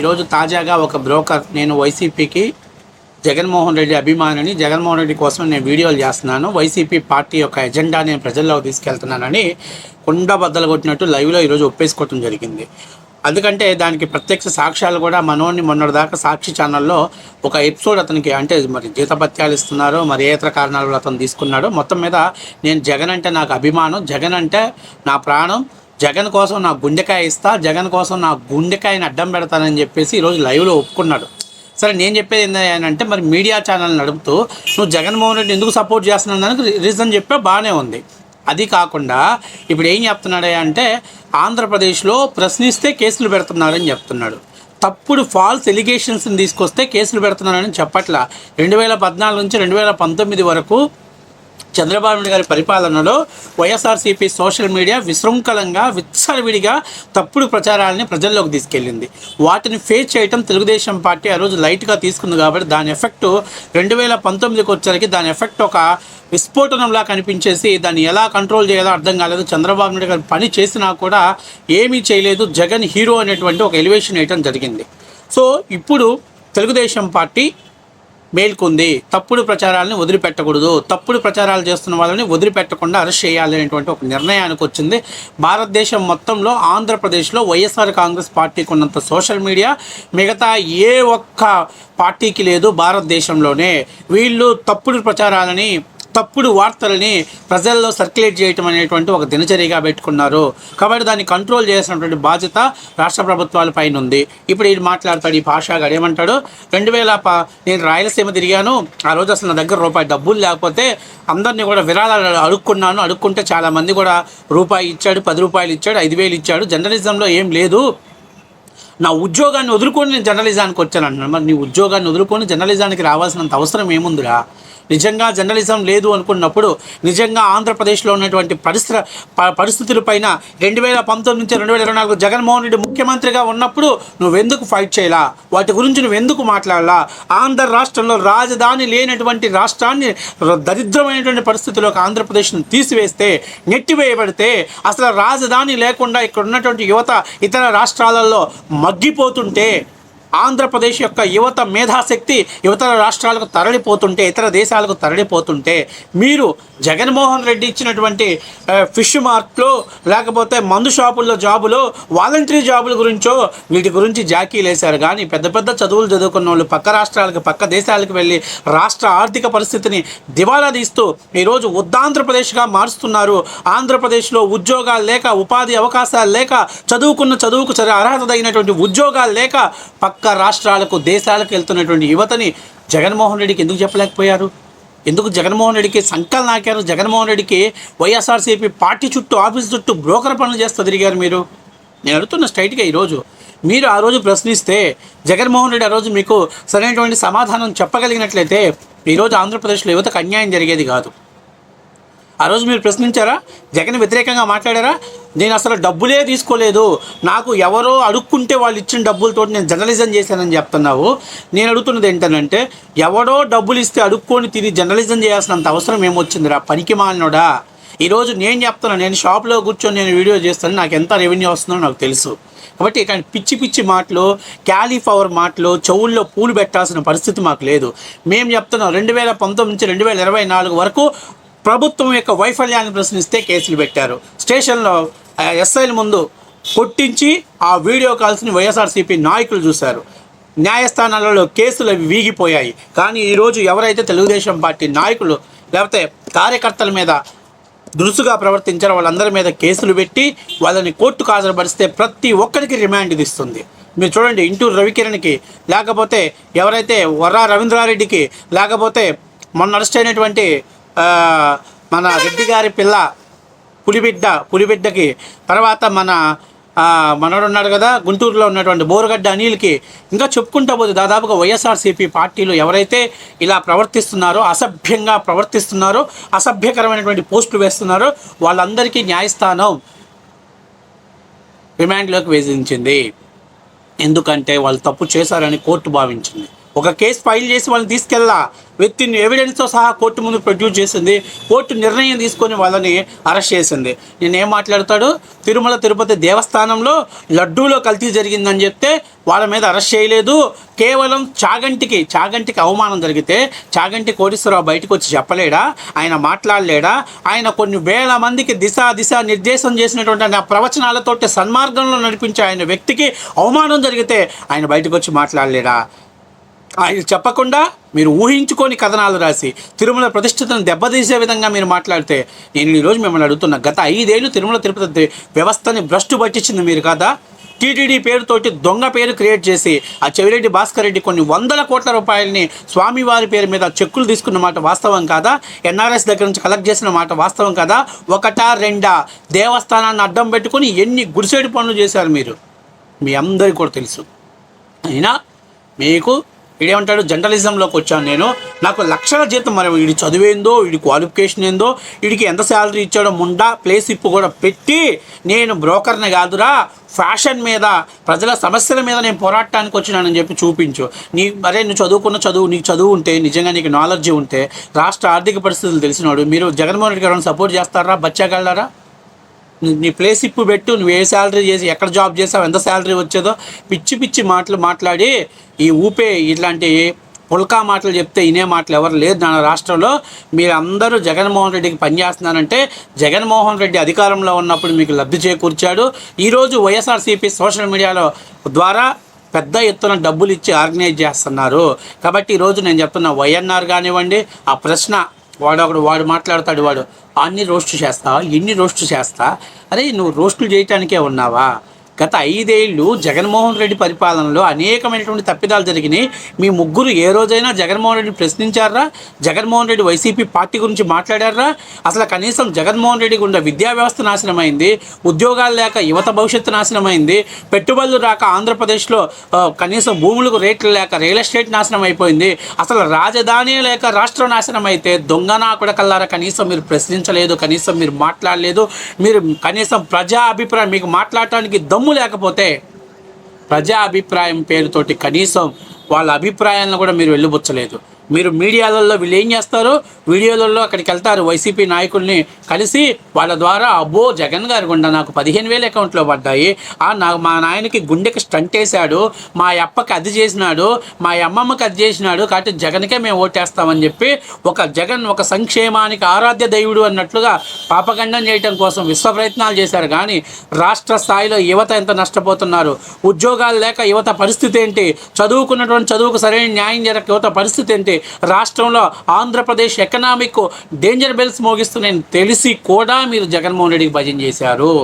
ఈరోజు తాజాగా ఒక బ్రోకర్ నేను వైసీపీకి జగన్మోహన్ రెడ్డి అభిమానిని జగన్మోహన్ రెడ్డి కోసం నేను వీడియోలు చేస్తున్నాను. వైసీపీ పార్టీ యొక్క ఎజెండా నేను ప్రజల్లోకి తీసుకెళ్తున్నానని కుండ బద్దలు కొట్టినట్టు లైవ్లో ఈరోజు ఒప్పేసుకోవటం జరిగింది. అందుకంటే దానికి ప్రత్యక్ష సాక్ష్యాలు కూడా మనోని మొన్నటిదాకా సాక్షి ఛానల్లో ఒక ఎపిసోడ్ అతనికి అంటే మరి జీతపత్యాలు ఇస్తున్నారు మరి ఏ ఇతర కారణాలు అతను తీసుకున్నాడు. మొత్తం మీద నేను జగన్ అంటే నాకు అభిమానం జగన్ అంటే నా ప్రాణం జగన్ కోసం నా గుండెకాయ ఇస్తా జగన్ కోసం నా గుండెకాయని అడ్డం పెడతానని చెప్పేసి ఈరోజు లైవ్లో ఒప్పుకున్నాడు. సరే నేను చెప్పేది ఏంటంటే మరి మీడియా ఛానల్ నడుపుతూ నువ్వు జగన్మోహన్ రెడ్డి ఎందుకు సపోర్ట్ చేస్తున్నావు? దానికి రీజన్ చెప్పే బాగానే ఉంది. అది కాకుండా ఇప్పుడు ఏం చెప్తున్నాడే అంటే ఆంధ్రప్రదేశ్లో ప్రశ్నిస్తే కేసులు పెడుతున్నారని చెప్తున్నాడు. తప్పుడు ఫాల్స్ ఎలిగేషన్స్ని తీసుకొస్తే కేసులు పెడుతున్నారని చెప్పట్లా. రెండు వేల పద్నాలుగు నుంచి రెండు వేల పంతొమ్మిది వరకు చంద్రబాబు నాయుడు గారి పరిపాలనలో వైఎస్ఆర్సీపీ సోషల్ మీడియా విశృంఖలంగా విచ్చలవిడిగా తప్పుడు ప్రచారాలని ప్రజల్లోకి తీసుకెళ్ళింది. వాటిని ఫేస్ చేయటం తెలుగుదేశం పార్టీ ఆ రోజు లైట్గా తీసుకుంది కాబట్టి దాని ఎఫెక్ట్ రెండు వేల పంతొమ్మిదికి వచ్చేసరికి దాని ఎఫెక్ట్ ఒక విస్ఫోటనంలా కనిపించేసి దాన్ని ఎలా కంట్రోల్ చేయాలో అర్థం కాలేదు. చంద్రబాబు నాయుడు గారు పని చేసినా కూడా ఏమీ చేయలేదు. జగన్ హీరో అనేటువంటి ఒక ఎలివేషన్ వేయటం జరిగింది. సో ఇప్పుడు తెలుగుదేశం పార్టీ మేల్కొంది. తప్పుడు ప్రచారాలను వదిలిపెట్టకూడదు. తప్పుడు ప్రచారాలు చేస్తున్న వాళ్ళని వదిలిపెట్టకుండా అరెస్ట్ చేయాలి అనేటువంటి ఒక నిర్ణయానికి వచ్చింది. భారతదేశం మొత్తంలో ఆంధ్రప్రదేశ్లో వైఎస్ఆర్ కాంగ్రెస్ పార్టీకి ఉన్నంత సోషల్ మీడియా మిగతా ఏ ఒక్క పార్టీకి లేదు భారతదేశంలోనే. వీళ్ళు తప్పుడు ప్రచారాలని తప్పుడు వార్తలని ప్రజల్లో సర్క్యులేట్ చేయటం అనేటువంటి ఒక దినచర్యగా పెట్టుకున్నారు. కాబట్టి దాన్ని కంట్రోల్ చేసినటువంటి బాధ్యత రాష్ట్ర ప్రభుత్వాల పైన ఉంది. ఇప్పుడు ఈయన మాట్లాడతాడు ఈ భాషాగాడు ఏమంటాడు రెండు వేల ప నేను రాయలసీమ తిరిగాను ఆ రోజు అసలు నా దగ్గర రూపాయి డబ్బులు లేకపోతే అందరినీ కూడా విరాళాలు అడుక్కున్నాను. అడుక్కుంటే చాలామంది కూడా రూపాయి ఇచ్చాడు పది రూపాయలు ఇచ్చాడు ఐదు వేలు ఇచ్చాడు. జర్నలిజంలో ఏం లేదు. నా ఉద్యోగాన్ని వదులుకొని నేను జర్నలిజానికి వచ్చాను అంటున్నాను మరి నీ ఉద్యోగాన్ని వదులుకొని జర్నలిజానికి రావాల్సినంత అవసరం ఏముందిరా? నిజంగా జర్నలిజం లేదు అనుకున్నప్పుడు నిజంగా ఆంధ్రప్రదేశ్లో ఉన్నటువంటి పరిస్థితి పరిస్థితులపైన రెండు వేల పంతొమ్మిది నుంచి రెండు వేల ఇరవై నాలుగు జగన్మోహన్ రెడ్డి ముఖ్యమంత్రిగా ఉన్నప్పుడు నువ్వెందుకు ఫైట్ చేయలా? వాటి గురించి నువ్వెందుకు మాట్లాడాలా? ఆంధ్ర రాష్ట్రంలో రాజధాని లేనటువంటి రాష్ట్రాన్ని దరిద్రమైనటువంటి పరిస్థితుల్లోకి ఆంధ్రప్రదేశ్ను తీసివేస్తే నెట్టివేయబడితే అసలు రాజధాని లేకుండా ఇక్కడ ఉన్నటువంటి యువత ఇతర రాష్ట్రాలలో మగ్గిపోతుంటే ఆంధ్రప్రదేశ్ యొక్క యువత మేధాశక్తి ఇతర రాష్ట్రాలకు తరలిపోతుంటే ఇతర దేశాలకు తరలిపోతుంటే మీరు జగన్మోహన్ రెడ్డి ఇచ్చినటువంటి ఫిష్ మార్క్లో లేకపోతే మందు షాపుల్లో జాబులో వాలంటరీ జాబుల గురించో వీటి గురించి జాకీలు వేశారు. కానీ పెద్ద పెద్ద చదువులు చదువుకున్న వాళ్ళు పక్క రాష్ట్రాలకు పక్క దేశాలకు వెళ్ళి రాష్ట్ర ఆర్థిక పరిస్థితిని దివాలా తీస్తూ ఈరోజు ఉద్దాంధ్రప్రదేశ్గా మారుస్తున్నారు. ఆంధ్రప్రదేశ్లో ఉద్యోగాలు లేక ఉపాధి అవకాశాలు లేక చదువుకున్న చదువుకు సరే అర్హత తగినటువంటి ఉద్యోగాలు లేక పక్క రాష్ట్రాలకు దేశాలకు వెళ్తున్నటువంటి యువతని జగన్మోహన్ రెడ్డికి ఎందుకు చెప్పలేకపోయారు? ఎందుకు జగన్మోహన్ రెడ్డికి సంకల్ నాకారు జగన్మోహన్ రెడ్డికి వైఎస్ఆర్సీపీ పార్టీ చుట్టూ ఆఫీస్ చుట్టూ బ్రోకర్ పనులు చేస్తూ తిరిగారు మీరు? నేను అడుగుతున్న స్ట్రైట్గా ఈరోజు మీరు ఆ రోజు ప్రశ్నిస్తే జగన్మోహన్ రెడ్డి ఆ రోజు మీకు సరైనటువంటి సమాధానం చెప్పగలిగినట్లయితే ఈరోజు ఆంధ్రప్రదేశ్లో యువతకు అన్యాయం జరిగేది కాదు. ఆ రోజు మీరు ప్రశ్నించారా? జగన్ వ్యతిరేకంగా మాట్లాడారా? నేను అసలు డబ్బులే తీసుకోలేదు. నాకు ఎవరో అడుక్కుంటే వాళ్ళు ఇచ్చిన డబ్బులతో నేను జర్నలిజం చేశానని చెప్తున్నావు. నేను అడుగుతున్నది ఏంటనంటే ఎవడో డబ్బులు ఇస్తే అడుక్కొని తిని జర్నలిజం చేయాల్సినంత అవసరం ఏమొచ్చిందిరా? పనికి మాలినోడా? ఈరోజు నేను చెప్తాను నేను షాప్లో కూర్చొని నేను వీడియో చేస్తాను నాకు ఎంత రెవెన్యూ వస్తుందో నాకు తెలుసు. కాబట్టి కానీ పిచ్చి పిచ్చి మాటలు క్యాలీఫ్లవర్ మాటలు చెవుల్లో పూలు పెట్టాల్సిన పరిస్థితి మాకు లేదు. మేము చెప్తున్నాం రెండు వేల పంతొమ్మిది నుంచి రెండు వేల ఇరవై నాలుగు వరకు ప్రభుత్వం యొక్క వైఫల్యాన్ని ప్రశ్నిస్తే కేసులు పెట్టారు. స్టేషన్లో ఎస్ఐల ముందు కొట్టించి ఆ వీడియో కాల్స్ని వైఎస్ఆర్సీపీ నాయకులు చూశారు. న్యాయస్థానాలలో కేసులు అవి వీగిపోయాయి. కానీ ఈరోజు ఎవరైతే తెలుగుదేశం పార్టీ నాయకులు లేకపోతే కార్యకర్తల మీద దురుసుగా ప్రవర్తించారో వాళ్ళందరి మీద కేసులు పెట్టి వాళ్ళని కోర్టుకు హాజరుపరిస్తే ప్రతి ఒక్కరికి రిమాండ్ ఇస్తుంది. మీరు చూడండి ఇంటూరు రవికిరణ్కి లేకపోతే ఎవరైతే వర్రా రవీంద్రారెడ్డికి లేకపోతే మొన్న అరెస్ట్ అయినటువంటి మన రెడ్డి గారి పిల్ల పులిబిడ్డ పులిబిడ్డకి. తర్వాత మన ఆ, మనోడు ఉన్నాడు కదా గుంటూరులో ఉన్నటువంటి బోరగడ్డ అనిల్కి. ఇంకా చెప్పుకుంటా పోతే దాదాపుగా వైఎస్ఆర్సీపీ పార్టీలు ఎవరైతే ఇలా ప్రవర్తిస్తున్నారో అసభ్యంగా ప్రవర్తిస్తున్నారో అసభ్యకరమైనటువంటి పోస్టులు వేస్తున్నారో వాళ్ళందరికీ న్యాయస్థానం రిమాండ్లోకి వేధించింది. ఎందుకంటే వాళ్ళు తప్పు చేశారని కోర్టు భావించింది. ఒక కేసు ఫైల్ చేసి వాళ్ళని తీసుకెళ్ళా. విత్ ఇన్ ఎవిడెన్స్తో సహా కోర్టు ముందు ప్రొడ్యూస్ చేసింది. కోర్టు నిర్ణయం తీసుకొని వాళ్ళని అరెస్ట్ చేసింది. నేను ఏం మాట్లాడతాడు? తిరుమల తిరుపతి దేవస్థానంలో లడ్డూలో కల్తీ జరిగిందని చెప్తే వాళ్ళ మీద అరెస్ట్ చేయలేదు. కేవలం చాగంటికి చాగంటికి అవమానం జరిగితే చాగంటి కోటేశ్వరరావు బయటకు వచ్చి చెప్పలేడా? ఆయన మాట్లాడలేడా? ఆయన కొన్ని వేల మందికి దిశ దిశ నిర్దేశం చేసినటువంటి ఆ ప్రవచనాలతోటి సన్మార్గంలో నడిపించే ఆయన వ్యక్తికి అవమానం జరిగితే ఆయన బయటకు వచ్చి మాట్లాడలేడా? ఆయన చెప్పకుండా మీరు ఊహించుకొని కథనాలు రాసి తిరుమల ప్రతిష్టతను దెబ్బతీసే విధంగా మీరు మాట్లాడితే నేను ఈరోజు మిమ్మల్ని అడుగుతున్నా. గత ఐదేళ్ళు తిరుమల తిరుపతి వ్యవస్థని భ్రష్టు పట్టించింది మీరు కదా? టీటీడీ పేరుతోటి దొంగ పేరు క్రియేట్ చేసి ఆ చెవిరెడ్డి భాస్కర్ రెడ్డి కొన్ని వందల కోట్ల రూపాయలని స్వామివారి పేరు మీద చెక్కులు తీసుకున్న మాట వాస్తవం కాదా? ఎన్ఆర్ఎస్ దగ్గర నుంచి కలెక్ట్ చేసిన మాట వాస్తవం కదా? ఒకటా రెండా? దేవస్థానాన్ని అడ్డం పెట్టుకొని ఎన్ని గుడిసేడు పనులు చేశారు మీరు? మీ అందరికీ కూడా తెలుసు. అయినా మీకు వీడేమంటాడు జర్నలిజంలోకి వచ్చాను నేను. నాకు లక్షల జీతం మరి వీడి చదివేందో వీడి క్వాలిఫికేషన్ ఏందో వీడికి ఎంత శాలరీ ఇచ్చాడో ముండా ప్లేస్ ఇప్పు కూడా పెట్టి నేను బ్రోకర్ని కాదురా. ఫ్యాషన్ మీద ప్రజల సమస్యల మీద నేను పోరాటానికి వచ్చినానని చెప్పి చూపించు. నీ మరే నువ్వు చదువుకున్న చదువు నీకు చదువు ఉంటే నిజంగా నీకు నాలెడ్జ్ ఉంటే రాష్ట్ర ఆర్థిక పరిస్థితులు తెలిసినాడు మీరు జగన్మోహన్ రెడ్డి గారు సపోర్ట్ చేస్తారా? బచ్చాగలరా? నీ- ప్లేస్ ఇప్పు పెట్టు నువ్వు ఏ శాలరీ చేసి ఎక్కడ జాబ్ చేసావు ఎంత శాలరీ వచ్చేదో పిచ్చి పిచ్చి మాటలు మాట్లాడి ఈ ఊపే ఇట్లాంటి పుల్కా మాటలు చెప్తే ఇనే మాటలు ఎవరు లేదు నా రాష్ట్రంలో. మీరందరూ జగన్మోహన్ రెడ్డికి పనిచేస్తున్నారంటే జగన్మోహన్ రెడ్డి అధికారంలో ఉన్నప్పుడు మీకు లబ్ధి చేకూర్చాడు. ఈరోజు వైఎస్ఆర్సీపీ సోషల్ మీడియాలో ద్వారా పెద్ద ఎత్తున డబ్బులు ఇచ్చి ఆర్గనైజ్ చేస్తున్నారు. కాబట్టి ఈరోజు నేను చెప్తున్నా వైఎన్ఆర్ కానివ్వండి ఆ ప్రశ్న వాడు ఒకడు వాడు మాట్లాడతాడు వాడు అన్ని రోస్ట్ చేస్తా ఎన్ని రోస్ట్ చేస్తా. అరే నువ్వు రోస్టులు చేయటానికే ఉన్నావా? గత ఐదేళ్ళు జగన్మోహన్ రెడ్డి పరిపాలనలో అనేకమైనటువంటి తప్పిదాలు జరిగినాయి. మీ ముగ్గురు ఏ రోజైనా జగన్మోహన్ రెడ్డిని ప్రశ్నించారా? జగన్మోహన్ రెడ్డి వైసీపీ పార్టీ గురించి మాట్లాడారా? అసలు కనీసం జగన్మోహన్ రెడ్డి గుండా విద్యా వ్యవస్థ నాశనమైంది ఉద్యోగాలు లేక యువత భవిష్యత్తు నాశనమైంది పెట్టుబడులు రాక ఆంధ్రప్రదేశ్లో కనీసం భూములకు రేట్లు లేక రియల్ ఎస్టేట్ నాశనం అయిపోయింది అసలు రాజధాని లేక రాష్ట్ర నాశనం అయితే దొంగనా కూడా కల్లారా? కనీసం మీరు ప్రశ్నించలేదు కనీసం మీరు మాట్లాడలేదు మీరు కనీసం ప్రజా అభిప్రాయం మీకు మాట్లాడటానికి దమ్ము లేకపోతే ప్రజా అభిప్రాయం పేరుతోటి కనీసం వాళ్ళ అభిప్రాయాలను కూడా మీరు వెళ్ళిపుచ్చలేదు మీరు మీడియాలలో వీళ్ళు ఏం చేస్తారు? వీడియోలలో అక్కడికి వెళ్తారు. వైసీపీ నాయకుల్ని కలిసి వాళ్ళ ద్వారా అబ్బో జగన్ గారి గుండా నాకు పదిహేను వేలు అకౌంట్లో పడ్డాయి. ఆ మా నాయనకి గుండెకి స్టంట్ వేశాడు. మా అప్పకి అది చేసినాడు. మా అమ్మమ్మకి అది చేసినాడు. కాబట్టి జగన్కే మేము ఓటేస్తామని చెప్పి ఒక జగన్ ఒక సంక్షేమానికి ఆరాధ్య దైవుడు అన్నట్లుగా పాపగండం చేయటం కోసం విశ్వ ప్రయత్నాలు చేశారు. కానీ రాష్ట్ర స్థాయిలో యువత ఎంత నష్టపోతున్నారు? ఉద్యోగాలు లేక యువత పరిస్థితి ఏంటి? చదువుకున్నటువంటి చదువుకు సరైన న్యాయం జరగక యువత పరిస్థితి ఏంటి? రాష్ట్రంలో ఆంధ్రప్రదేశ్ ఎకనామిక్ డేంజర్ బెల్స్ మోగిస్తున్నాయని తెలిసి కూడా మీరు జగన్మోహన్ రెడ్డికి భజన చేశారు.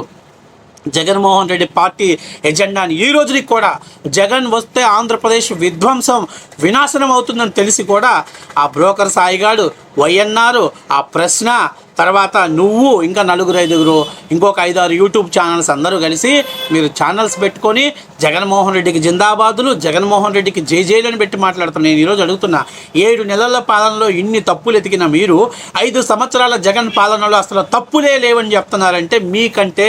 జగన్మోహన్ రెడ్డి పార్టీ ఎజెండాని ఈ రోజుకి కూడా జగన్ వస్తే ఆంధ్రప్రదేశ్ విధ్వంసం వినాశనం అవుతుందని తెలిసి కూడా ఆ బ్రోకర్ సాయిగాడు వైఎన్ఆర్ ఆ ప్రశ్న తర్వాత నువ్వు ఇంకా నలుగురు ఐదుగురు ఇంకొక ఐదారు యూట్యూబ్ ఛానల్స్ అందరూ కలిసి మీరు ఛానల్స్ పెట్టుకొని జగన్మోహన్ రెడ్డికి జిందాబాదులు జగన్మోహన్ రెడ్డికి జేజేలని పెట్టి మాట్లాడుతున్నా. నేను ఈరోజు అడుగుతున్నా ఏడు నెలల పాలనలో ఇన్ని తప్పులు ఎతికిన మీరు ఐదు సంవత్సరాల జగన్ పాలనలో అసలు తప్పులే లేవని చెప్తున్నారంటే మీకంటే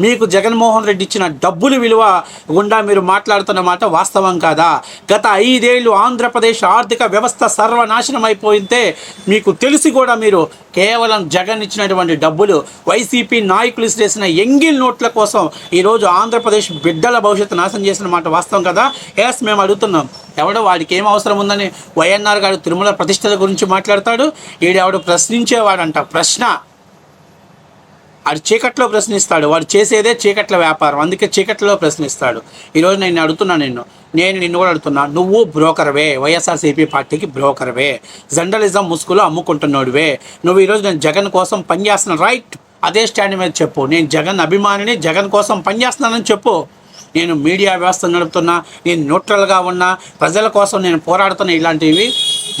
మీకు జగన్మోహన్ రెడ్డి ఇచ్చిన డబ్బులు విలువ గుండా మీరు మాట్లాడుతున్న మాట వాస్తవం కాదా? గత ఐదేళ్ళు ఆంధ్రప్రదేశ్ ఆర్థిక వ్యవస్థ సర్వనాశనం అయిపోయింటే మీకు తెలిసి కూడా మీరు కేవలం జగన్ ఇచ్చినటువంటి డబ్బులు వైసీపీ నాయకులు చేసిన ఎంగిల్ నోట్ల కోసం ఈరోజు ఆంధ్రప్రదేశ్ బిడ్డల భవిష్యత్తు మోసం చేసిన మాట వాస్తవం కదా? ఎస్ మేము అడుగుతున్నాం. ఎవడో వాడికి ఏం అవసరం ఉందని వైఎన్ఆర్ గారు తిరుమల ప్రతిష్టల గురించి మాట్లాడతాడు. ఈడెవడు ప్రశ్నించేవాడంట. ప్రశ్న. వాడు చీకట్లో ప్రశ్నిస్తాడు. వాడు చేసేదే చీకట్ల వ్యాపారం. అందుకే చీకట్లో ప్రశ్నిస్తాడు. ఈరోజు నేను అడుగుతున్నాను నిన్ను. నేను నిన్ను కూడా అడుగుతున్నా. నువ్వు బ్రోకర్వే. వైఎస్ఆర్సీపీ పార్టీకి బ్రోకర్వే. జర్నలిజం ముసుగులో అమ్ముకుంటున్నాడువే. నువ్వు ఈరోజు నేను జగన్ కోసం పనిచేస్తున్నా. రైట్. అదే స్టాండ్ మీద చెప్పు. నేను జగన్ అభిమానిని జగన్ కోసం పనిచేస్తున్నానని చెప్పు. నేను మీడియా వ్యవస్థ నడుపుతున్నా నేను న్యూట్రల్గా ఉన్నా ప్రజల కోసం నేను పోరాడుతున్నా ఇలాంటివి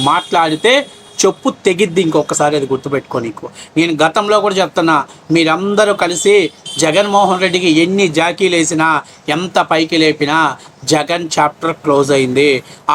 మాట్లాడితే చెప్పు తెగిద్ది ఇంకొకసారి అది గుర్తుపెట్టుకోనీకు నేను గతంలో కూడా చెప్తున్నా మీరందరూ కలిసి జగన్మోహన్ రెడ్డికి ఎన్ని జాకీలు వేసినా ఎంత పైకి లేపినా జగన్ చాప్టర్ క్లోజ్ అయింది.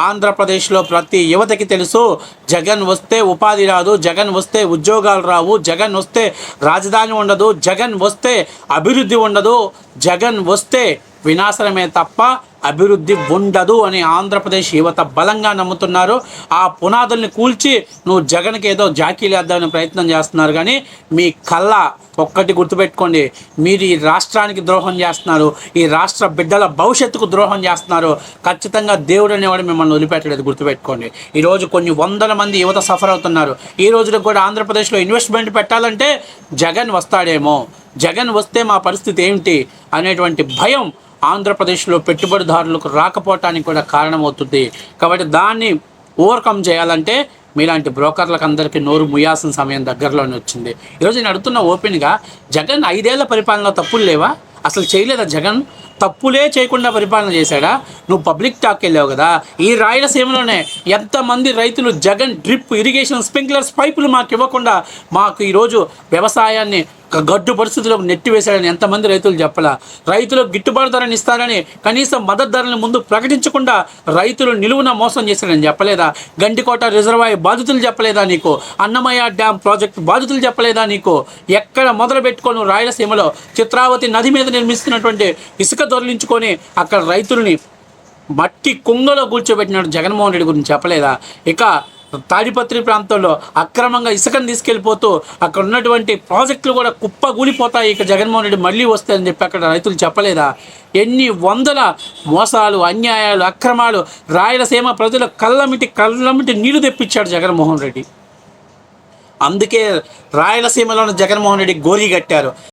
ఆంధ్రప్రదేశ్లో ప్రతి యువతకి తెలుసు జగన్ వస్తే ఉపాధి రాదు జగన్ వస్తే ఉద్యోగాలు రావు జగన్ వస్తే రాజధాని ఉండదు జగన్ వస్తే అభివృద్ధి ఉండదు జగన్ వస్తే వినాశనమే తప్ప అభివృద్ధి ఉండదు అని ఆంధ్రప్రదేశ్ యువత బలంగా నమ్ముతున్నారు. ఆ పునాదుల్ని కూల్చి నువ్వు జగన్కి ఏదో జాకీలేద్దామని ప్రయత్నం చేస్తున్నారు. కానీ మీ కళ్ళ ఒక్కటి గుర్తుపెట్టుకోండి. మీరు ఈ రాష్ట్రానికి ద్రోహం చేస్తున్నారు. ఈ రాష్ట్ర బిడ్డల భవిష్యత్తుకు ద్రోహం చేస్తున్నారు. ఖచ్చితంగా దేవుడు అనేవాడు మిమ్మల్ని వదిలిపెట్టలేదు గుర్తుపెట్టుకోండి. ఈరోజు కొన్ని వందల మంది యువత సఫర్ అవుతున్నారు. ఈ రోజున కూడా ఆంధ్రప్రదేశ్లో ఇన్వెస్ట్మెంట్ పెట్టాలంటే జగన్ వస్తాడేమో. జగన్ వస్తే మా పరిస్థితి ఏమిటి అనేటువంటి భయం ఆంధ్రప్రదేశ్లో పెట్టుబడిదారులకు రాకపోవటానికి కూడా కారణమవుతుంది. కాబట్టి దాన్ని ఓవర్కమ్ చేయాలంటే మీలాంటి బ్రోకర్లకు అందరికీ నోరు ముయాల్సిన సమయం దగ్గరలోనే వచ్చింది. ఈరోజు నేను అడుగుతున్న ఓపెన్గా జగన్ ఐదేళ్ళ పరిపాలనలో తప్పులు లేవా? అసలు చేయలేదా జగన్? తప్పులే చేయకుండా పరిపాలన చేశాడా? నువ్వు పబ్లిక్ టాక్ వెళ్ళావు కదా? ఈ రాయలసీమలోనే ఎంతమంది రైతులు జగన్ డ్రిప్ ఇరిగేషన్ స్ప్రింక్లర్స్ పైపులు మాకు ఇవ్వకుండా మాకు ఈరోజు వ్యవసాయాన్ని గడ్డు పరిస్థితులకు నెట్టివేశాడని ఎంతమంది రైతులు చెప్పలా. రైతులకు గిట్టుబాటు ధరని ఇస్తారని కనీసం మద్దతు ధరని ముందు ప్రకటించకుండా రైతులు నిలువున మోసం చేశాడని చెప్పలేదా? గండికోట రిజర్వాయర్ బాధితులు చెప్పలేదా నీకు? అన్నమయ్య డ్యామ్ ప్రాజెక్టు బాధితులు చెప్పలేదా నీకు? ఎక్కడ మొదలు పెట్టుకొని రాయలసీమలో చిత్రావతి నది మీద నిర్మిస్తున్నటువంటి ఇసుక దొరిలించుకొని అక్కడ రైతుల్ని మట్టి కుంగలో కూర్చోబెట్టినాడు జగన్మోహన్ రెడ్డి గురించి చెప్పలేదా? ఇక తాడిపత్రి ప్రాంతంలో అక్రమంగా ఇసుకను తీసుకెళ్ళిపోతూ అక్కడ ఉన్నటువంటి ప్రాజెక్టులు కూడా కుప్పగూలిపోతాయి. ఇక జగన్మోహన్ రెడ్డి మళ్ళీ వస్తాయని చెప్పి అక్కడ రైతులు చెప్పలేదా? ఎన్ని వందల మోసాలు అన్యాయాలు అక్రమాలు రాయలసీమ ప్రజల కళ్ళమిటి కళ్ళమిటి నీళ్ళు తెప్పించాడు జగన్మోహన్ రెడ్డి. అందుకే రాయలసీమలోని జగన్మోహన్ రెడ్డి గోరీ కట్టారు.